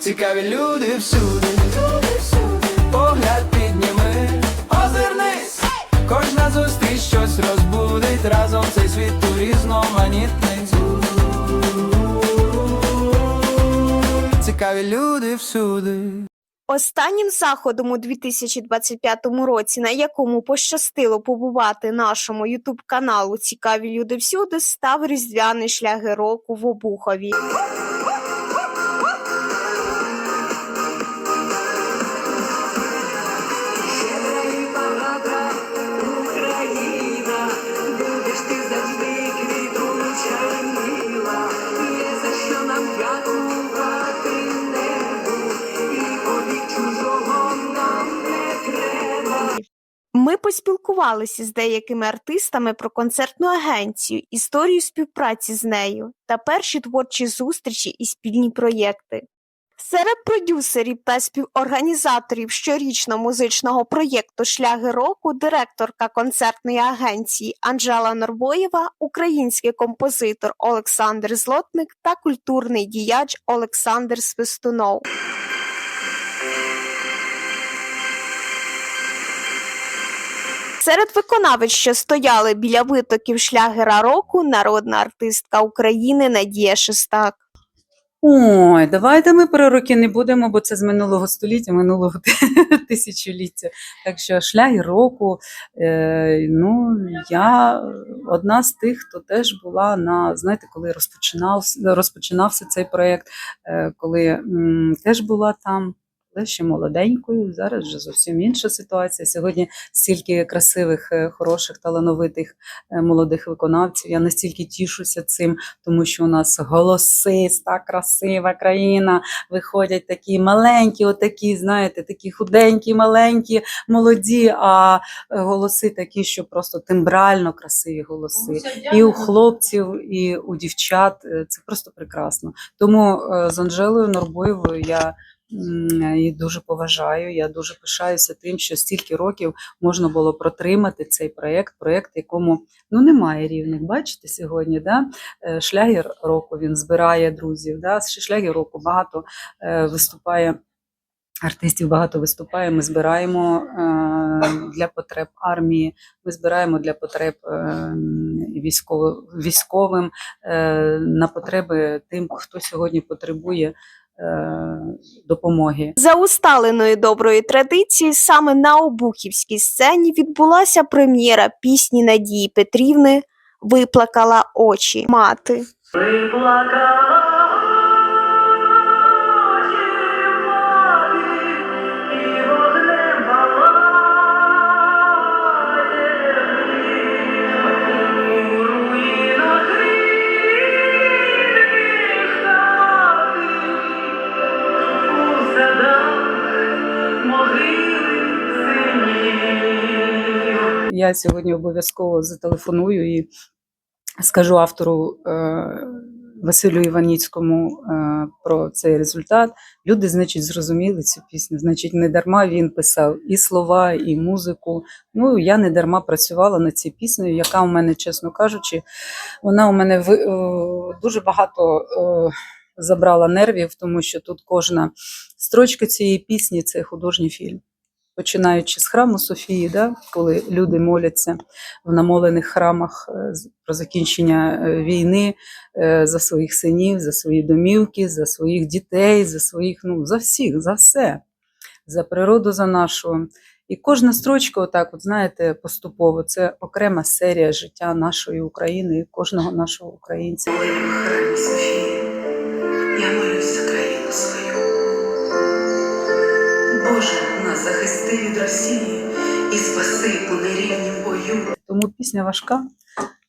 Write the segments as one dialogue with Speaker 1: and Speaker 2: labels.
Speaker 1: Цікаві люди всюди, погляд підніми, озирнись, кожна зустріч щось розбудить разом цей світ у різноманітний. Цікаві люди всюди.
Speaker 2: Останнім заходом у 2025 році, на якому пощастило побувати нашому ютуб каналу Цікаві люди всюди, став різдвяний шляги року в Обухові. Ми поспілкувалися з деякими артистами про концертну агенцію, історію співпраці з нею та перші творчі зустрічі і спільні проєкти. Серед продюсерів та співорганізаторів щорічного музичного проєкту Шляги року директорка концертної агенції Анжела Норбоєва, український композитор Олександр Злотник та культурний діяч Олександр Свистунов. Серед виконавиць, що стояли біля витоків шлягера року, народна артистка України Надія Шестак.
Speaker 3: Ой, давайте ми про роки не будемо, бо це з минулого століття, минулого тисячоліття. Так що шляги року. Е, ну, я одна з тих, хто теж була на, знаєте, коли розпочинався, розпочинався цей проєкт, е, коли м, теж була там. Але ще молоденькою, зараз вже зовсім інша ситуація. Сьогодні стільки красивих, е, хороших, талановитих е, молодих виконавців. Я настільки тішуся цим, тому що у нас голосиста, красива країна. Виходять такі маленькі, отакі, знаєте, такі худенькі, маленькі, молоді, а е, голоси такі, що просто тембрально красиві голоси. І у хлопців, і у дівчат це просто прекрасно. Тому з Анжелою Норбоєвою я її дуже поважаю. Я дуже пишаюся тим, що стільки років можна було протримати цей проєкт, проєкт, якому ну немає рівних. Бачите сьогодні, да? Е, шлягер року він збирає друзів. Да? Шлягер року багато е, виступає. Артистів багато виступає. Ми збираємо е, для потреб армії, ми збираємо для потреб військовим, на потреби тим, хто сьогодні потребує допомоги.
Speaker 2: За усталеною доброї традиції, саме на Обухівській сцені відбулася прем'єра пісні Надії Петрівни Виплакала очі мати.
Speaker 4: Виплакала
Speaker 3: Я сьогодні обов'язково зателефоную і скажу автору е, Василю Іваніцькому е, про цей результат. Люди, значить, зрозуміли цю пісню. Значить, не дарма він писав і слова, і музику. Ну, я не дарма працювала над цією піснею, яка у мене, чесно кажучи, вона у мене е, дуже багато. Забрала нервів, тому що тут кожна строчка цієї пісні це художній фільм. Починаючи з храму Софії, да, коли люди моляться в намолених храмах е, про закінчення е, війни е, за своїх синів, за свої домівки, за своїх дітей, за своїх, ну, за всіх, за все, за природу, за нашу. І кожна строчка, отак, от знаєте, поступово, це окрема серія життя нашої України, і кожного нашого українця.
Speaker 4: Я молюсь за країну свою. Боже, захисти від Росії і спаси у нерівнім бою.
Speaker 3: Тому пісня важка.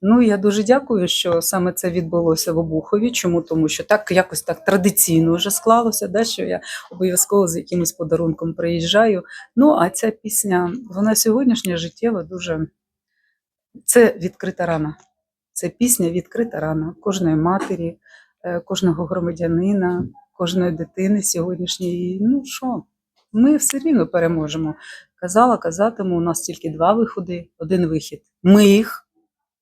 Speaker 3: Ну я дуже дякую, що саме це відбулося в Обухові. Чому? Тому що так якось так традиційно вже склалося, да, що я обов'язково з якимось подарунком приїжджаю. Ну а ця пісня, вона сьогоднішня життєва, дуже це відкрита рана. Це пісня відкрита рана кожної матері, е, кожного громадянина, кожної дитини сьогоднішньої. Ну що, ми все рівно переможемо. Казала, казатиму, у нас тільки два виходи, один вихід. Ми їх,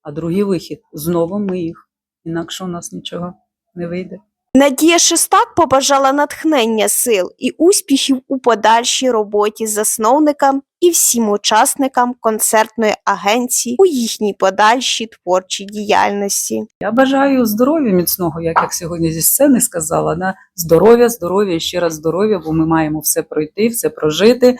Speaker 3: а другий вихід. Знову ми їх. Інакше у нас нічого не вийде.
Speaker 2: Надія Шестак побажала натхнення сил і успіхів у подальшій роботі засновникам і всім учасникам концертної агенції у їхній подальшій творчій діяльності.
Speaker 3: Я бажаю здоров'я міцного, як як сьогодні зі сцени сказала. Да? Здоров'я, здоров'я ще раз здоров'я, бо ми маємо все пройти, все прожити,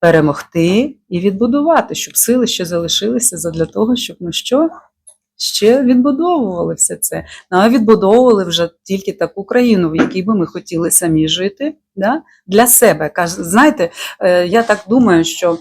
Speaker 3: перемогти і відбудувати, щоб сили ще залишилися задля того, щоб ну що? Ще відбудовували все це. Ну, а відбудовували вже тільки таку країну, в якій би ми хотіли самі жити да? для себе. Знаєте, е, я так думаю, що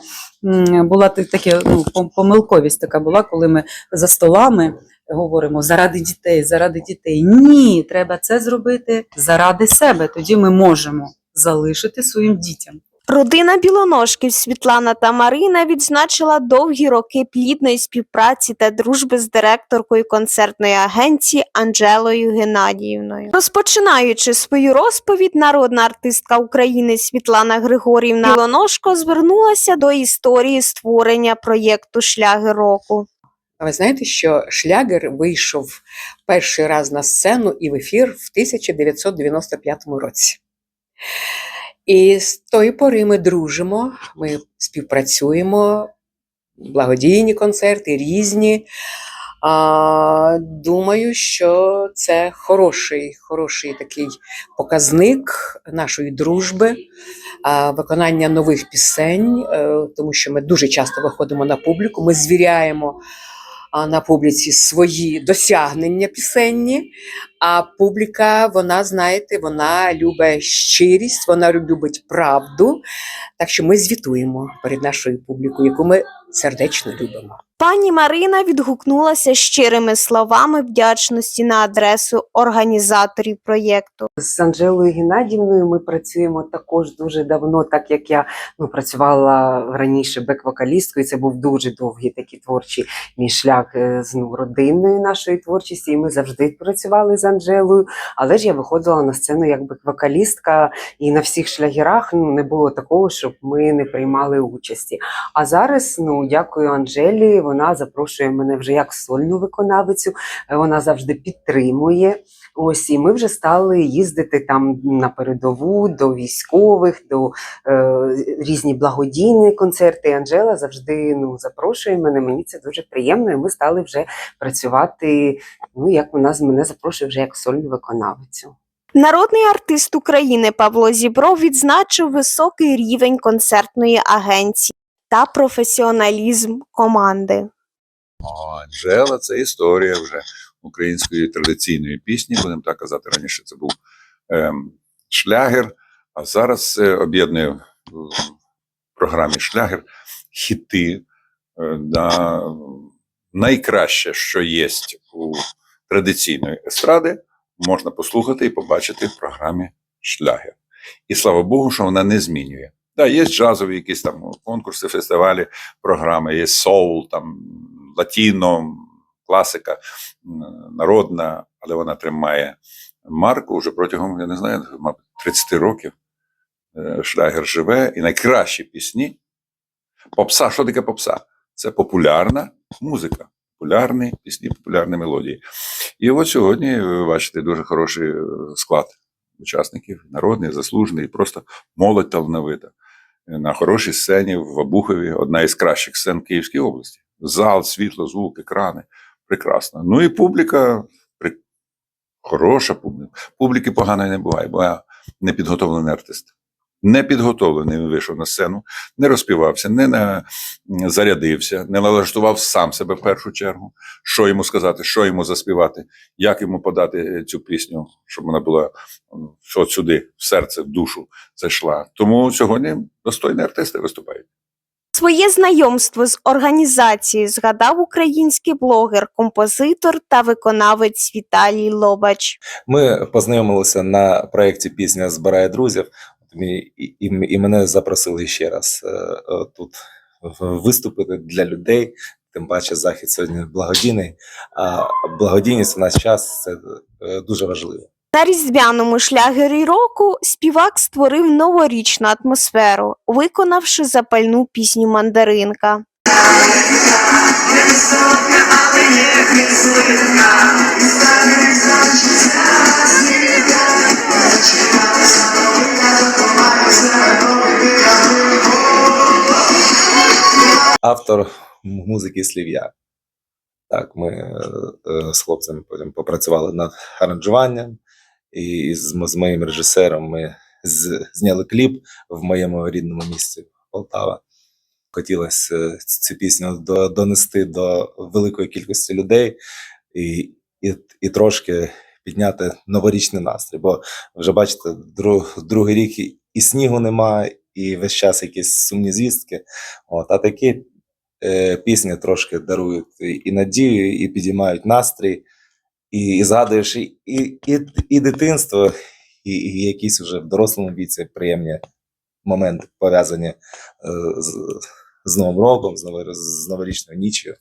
Speaker 3: була та- таке, ну, помилковість така була, коли ми за столами говоримо заради дітей, заради дітей. Ні, треба це зробити заради себе. Тоді ми можемо залишити своїм дітям.
Speaker 2: Родина білоножків Світлана та Марина відзначила довгі роки плідної співпраці та дружби з директоркою концертної агенції Анжелою Геннадіївною. Розпочинаючи свою розповідь, народна артистка України Світлана Григорівна Білоножко звернулася до історії створення проєкту Шлягер року.
Speaker 5: А ви знаєте, що шлягер вийшов перший раз на сцену і в ефір в 1995 році. І з тої пори ми дружимо, ми співпрацюємо, благодійні концерти, різні. А, думаю, що це хороший, хороший такий показник нашої дружби, а, виконання нових пісень, е, тому що ми дуже часто виходимо на публіку, ми звіряємо на публіці свої досягнення пісенні. А публіка, вона, знаєте, вона любить щирість, вона любить правду. Так що ми звітуємо перед нашою публікою, яку ми сердечно любимо.
Speaker 2: Пані Марина відгукнулася щирими словами вдячності на адресу організаторів проєкту.
Speaker 6: З Анжелою Геннадівною ми працюємо також дуже давно, так як я ну, працювала раніше бек-вокалісткою. Це був дуже довгий такий творчий мій шлях е, з ну, родинною нашої творчості. І ми завжди працювали з Анжелою. Але ж я виходила на сцену як бек-вокалістка, і на всіх шлягерах ну, не було такого, щоб ми не приймали участі. А зараз, ну дякую Анжелі. Вона запрошує мене вже як сольну виконавицю. Е, Вона завжди підтримує. Ось і ми вже стали їздити там на передову до військових, до е, різні благодійні концерти. Анжела завжди ну запрошує мене. Мені це дуже приємно. І ми стали вже працювати. Ну як вона з мене запрошує вже як сольну виконавицю.
Speaker 2: Народний артист України Павло Зібров відзначив високий рівень концертної агенції та професіоналізм команди.
Speaker 7: О, Анжела це історія вже української традиційної пісні, будемо так казати. Раніше це був ем, шлягер, а зараз це об'єднує в програмі шлягер хіти е, на найкраще, що є у традиційної естради, можна послухати і побачити в програмі шлягер. І слава Богу, що вона не змінює. Да, є джазові якісь там конкурси, фестивалі, програми, є соул, там латіно, класика народна, але вона тримає марку вже протягом, я не знаю, мабуть, 30 років. Е, Шлягер живе і найкращі пісні. Попса, що таке попса? Це популярна музика, популярні пісні, популярні мелодії. І от сьогодні ви бачите дуже хороший е, склад учасників, народний, заслужений, просто молодь талановита. На хорошій сцені в Обухові, одна із кращих сцен Київської області. Зал, світло, звук, екрани. Прекрасно. Ну і публіка хороша публіка. Публіки поганої не буває, бо я непідготовлений артист. Непідготовлений він вийшов на сцену, не розпівався, не на... зарядився, не налаштував сам себе в першу чергу, що йому сказати, що йому заспівати, як йому подати цю пісню, щоб вона була от сюди, в серце, в душу зайшла. Тому сьогодні достойні артисти виступають.
Speaker 2: Своє знайомство з організацією згадав український блогер, композитор та виконавець Віталій Лобач.
Speaker 8: Ми познайомилися на проєкті Пісня збирає друзів. І, і, мене запросили ще раз е, е, тут виступити для людей. Тим паче захід сьогодні благодійний. А благодійність в наш час це е, дуже важливо.
Speaker 2: На різдвяному шлягері року співак створив новорічну атмосферу, виконавши запальну пісню Мандаринка.
Speaker 8: Автор музики слів я. Так, ми е, е, з хлопцями потім попрацювали над аранжуванням, і з, з моїм режисером ми з, зняли кліп в моєму рідному місті Полтава. Хотілося е, цю пісню до, донести до великої кількості людей і, і, і трошки підняти новорічний настрій. Бо вже бачите, друг, другий рік і, снігу немає, і весь час якісь сумні звістки. От, а такі пісні трошки дарують і, надію, і підіймають настрій, і, і згадуєш і, і, і, і дитинство, і, і якісь вже в дорослому віці приємні моменти пов'язані е, з, з Новим роком, з, ново- з новорічною ніччю.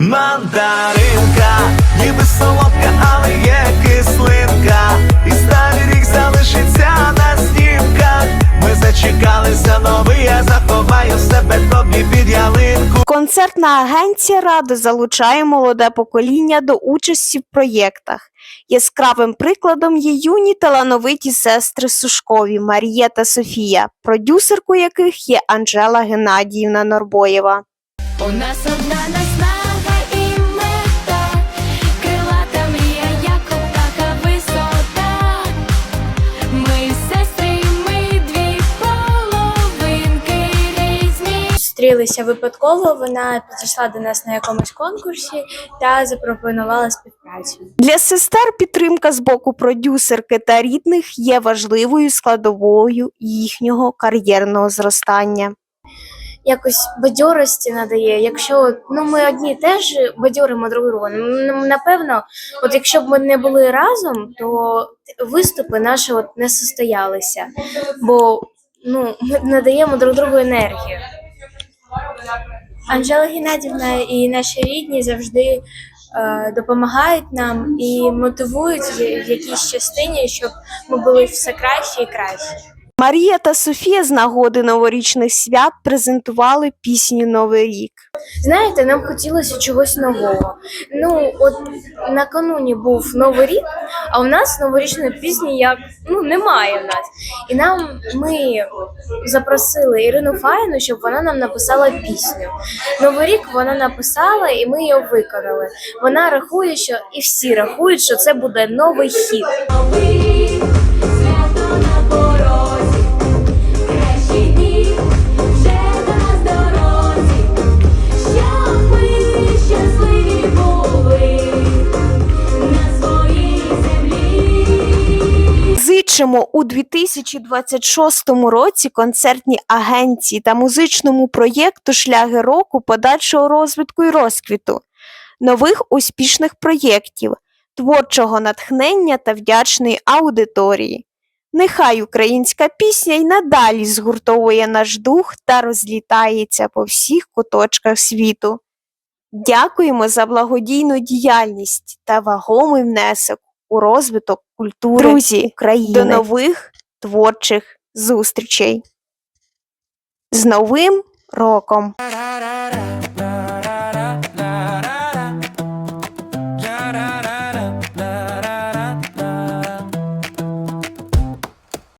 Speaker 1: Мандаринка, ніби солодка, але є кислинка. І старий рік залишиться на снімках. Ми зачекалися новий, я заховаю себе тобі під ялинку.
Speaker 2: Концертна агенція Рада залучає молоде покоління до участі в проєктах. Яскравим прикладом є юні талановиті сестри Сушкові Марія та Софія, продюсеркою яких є Анжела Геннадіївна Норбоєва.
Speaker 9: У нас одна наснага
Speaker 10: зустрілися випадково. Вона підійшла до нас на якомусь конкурсі та запропонувала співпрацю.
Speaker 2: Для сестер підтримка з боку продюсерки та рідних є важливою складовою їхнього кар'єрного зростання.
Speaker 10: Якось бадьорості надає. Якщо ну ми одні теж бадьоримо друг друга. Напевно, от якщо б ми не були разом, то виступи наші от не состоялися, бо ну ми надаємо друг другу енергію. Анжела Геннадівна і наші рідні завжди е, допомагають нам і мотивують в якійсь частині, щоб ми були все краще і краще.
Speaker 2: Марія та Софія з нагоди новорічних свят презентували пісню Новий рік.
Speaker 10: Знаєте, нам хотілося чогось нового. Ну, от накануні був новий рік, а у нас новорічної пісні як ну немає в нас. І нам ми запросили Ірину Фаїну, щоб вона нам написала пісню. Новий рік вона написала, і ми її виконали. Вона рахує, що і всі рахують, що це буде новий хіт.
Speaker 9: Землі.
Speaker 2: У 2026 році концертній агенції та музичному проєкту Шляги року подальшого розвитку і розквіту, нових успішних проєктів, творчого натхнення та вдячної аудиторії. Нехай українська пісня й надалі згуртовує наш дух та розлітається по всіх куточках світу. Дякуємо за благодійну діяльність та вагомий внесок у розвиток культури Друзі, України. До нових творчих зустрічей. З Новим роком!